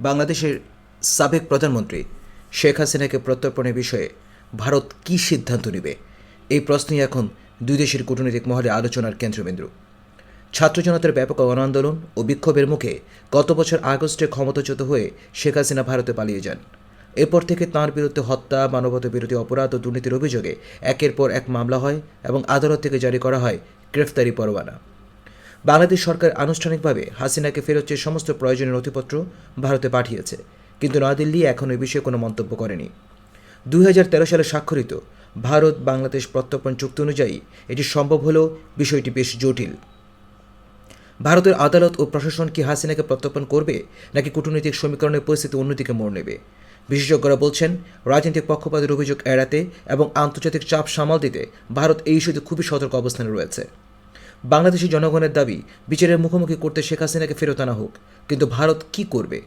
বাংলাদেশের সাবেক প্রধানমন্ত্রী শেখ হাসিনাকে প্রত্যর্পণের বিষয়ে ভারত কী সিদ্ধান্ত নেবে? এই প্রশ্নই এখন দুই দেশের কূটনৈতিক মহলে আলোচনার কেন্দ্রবিন্দু। ছাত্র জনতার ব্যাপক গণ আন্দোলন ও বিক্ষোভের মুখে গত বছর আগস্টে ক্ষমতাচ্যুত হয়ে শেখ হাসিনা ভারতে পালিয়ে যান। এরপর থেকে তাঁর বিরুদ্ধে হত্যা মানবতা বিরোধী অপরাধ ও দুর্নীতির অভিযোগে একের পর এক মামলা হয় এবং আদালত থেকে জারি করা হয় গ্রেফতারি পরোয়ানা। বাংলাদেশ সরকার আনুষ্ঠানিকভাবে হাসিনাকে ফেরত চেয়ে সমস্ত প্রয়োজনীয় নথিপত্র ভারতে পাঠিয়েছে, কিন্তু নয়াদিল্লি এখন এ বিষয়ে কোনো মন্তব্য করেনি। দুই হাজার তেরো সালে স্বাক্ষরিত ভারত বাংলাদেশ প্রত্যর্পণ চুক্তি অনুযায়ী এটি সম্ভব হলেও বিষয়টি বেশ জটিল। ভারতের আদালত ও প্রশাসন কি হাসিনাকে প্রত্যর্পণ করবে, নাকি কূটনৈতিক সমীকরণের পরিস্থিতি অন্যদিকে মোড় নেবে? বিশেষজ্ঞরা বলছেন, রাজনৈতিক পক্ষপাতের অভিযোগ এড়াতে এবং আন্তর্জাতিক চাপ সামাল দিতে ভারত এই ইস্যুতে খুবই সতর্ক অবস্থানে রয়েছে। বাংলাদেশের জনগণের দাবি, বিচারের মুখোমুখি করতে শেখ হাসিনাকে ফেরত আনা হোক। কিন্তু ভারত কি করবে?